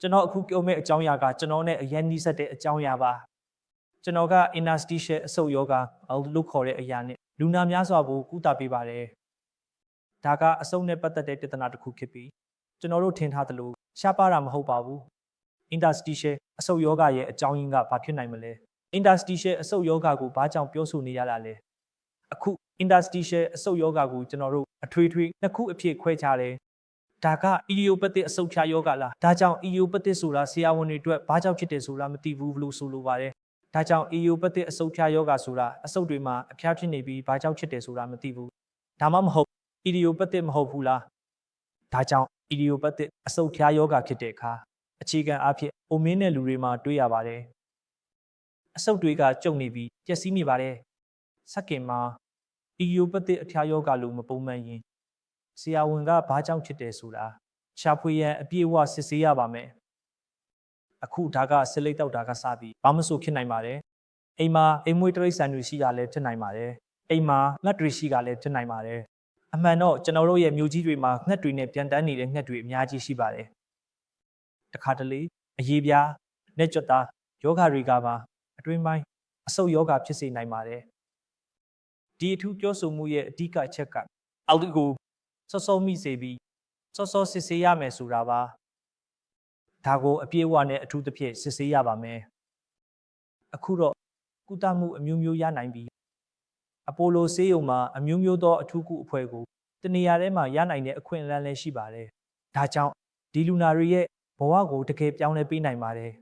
ကျွန်တော်အခုပြောမယ့်အကြောင်းအရာကကျွန်တော်နဲ့အရင်နှိစက်တဲ့အကြောင်းအရာပါကျွန်တော်က interstitial အဆုတ်ယောဂလို့ခေါ်တဲ့အရာနဲ့လူနာများစွာကိုကုသပေးပါတယ်ဒါကအဆုတ်နဲ့ပတ်သက်တဲ့တည်တနာတစ်ခုဖြစ်ပြီးကျွန်တော်တို့ထင်ထားသလိုရှားပါတာမဟုတ်ပါဘူး interstitial အဆုတ်ယောဂရဲ့အကြောင်းရင်းကဘာဖြစ်နိုင်မလဲ interstitial အဆုတ်ယောဂကိုဘာကြောင့်ပြောဆိုနေရတာလဲအခု interstitial အဆုတ်ယောဂကိုကျွန်တော်တို့အထွေထွေနှစ်ခုအဖြစ်ခွဲခြားတယ် ဒါက idiopathic အဆုတ်ဖြာယောဂလားဒါကြောင့် idiopathic ဆိုတာဆရာဝန်တွေအတွက်ဘာကြောင့်ဖြစ်တယ်ဆိုတာမသိဘူးလို့ဆိုလိုပါတယ်ဒါကြောင့် idiopathic အဆုတ်ဖြာယောဂဆိုတာအဆုတ်တွေမှာအဖျားဖြစ်နေပြီးဘာကြောင့်ဖြစ်တယ်ဆိုတာမသိဘူးဒါမှမဟုတ် idiopathic မဟုတ်ဘူးလားဒါကြောင့် idiopathic အဆုတ်ဖြာယောဂဖြစ်တဲ့အခါအခြေခံအားဖြင့်အိုမင်းတဲ့လူတွေမှာတွေ့ရပါတယ်အဆုတ်တွေကကျုပ်နေပြီးပျက်စီးနေပါတယ်စက်ကင်မှာ idiopathic အဖျားယောဂလို့မပုံမှန်ရင် ဆရာဝန်ကဘာကြောင့်ဖြစ်တယ်ဆိုတာရှာဖွေရန်အပြည့်အဝစစ်ဆေးရပါမယ်အခုဒါကဆစ်လိတ်တောက်တာကစပြီးဘာမဆိုဖြစ်နိုင်ပါတယ်အိမ်မှာအိမ်မွေးတရိတ်ဆန်တွေရှိတာလည်းဖြစ်နိုင်ပါတယ်အိမ်မှာငှက်တွေရှိတာလည်းဖြစ်နိုင်ပါတယ်အမှန်တော့ကျွန်တော်တို့ရဲ့မြို့ကြီးတွေမှာငှက်တွေနဲ့ပြန်တန်းနေတဲ့ငှက်တွေအများကြီးရှိပါတယ်တခါတလေအရေးပြားနဲ့ကြွတာယောဂတွေကပါအတွင်းပိုင်းအဆုတ်ယောဂဖြစ်စေနိုင်ပါတယ်ဒီအထူးပြောဆိုမှုရဲ့အဓိကအချက်ကအောက်ကို စောစောမိစေပြီးစောစောစစ်ဆေးရမယ်ဆိုတာပါဒါကိုအပြည့်အဝနဲ့အထူးသဖြင့်စစ်ဆေးရပါမယ်အခုတော့ကုသမှုအမျိုးမျိုးရနိုင်ပြီအပိုလိုဆေးရုံမှာအမျိုးမျိုးသောအထူးကုအဖွဲ့ကိုတနေရာထဲမှာရနိုင်တဲ့အခွင့်အလမ်းလည်းရှိပါတယ်ဒါကြောင့်ဒီလူနာတွေရဲ့ဘဝကိုတကယ်ပြောင်းလဲပေးနိုင်ပါတယ်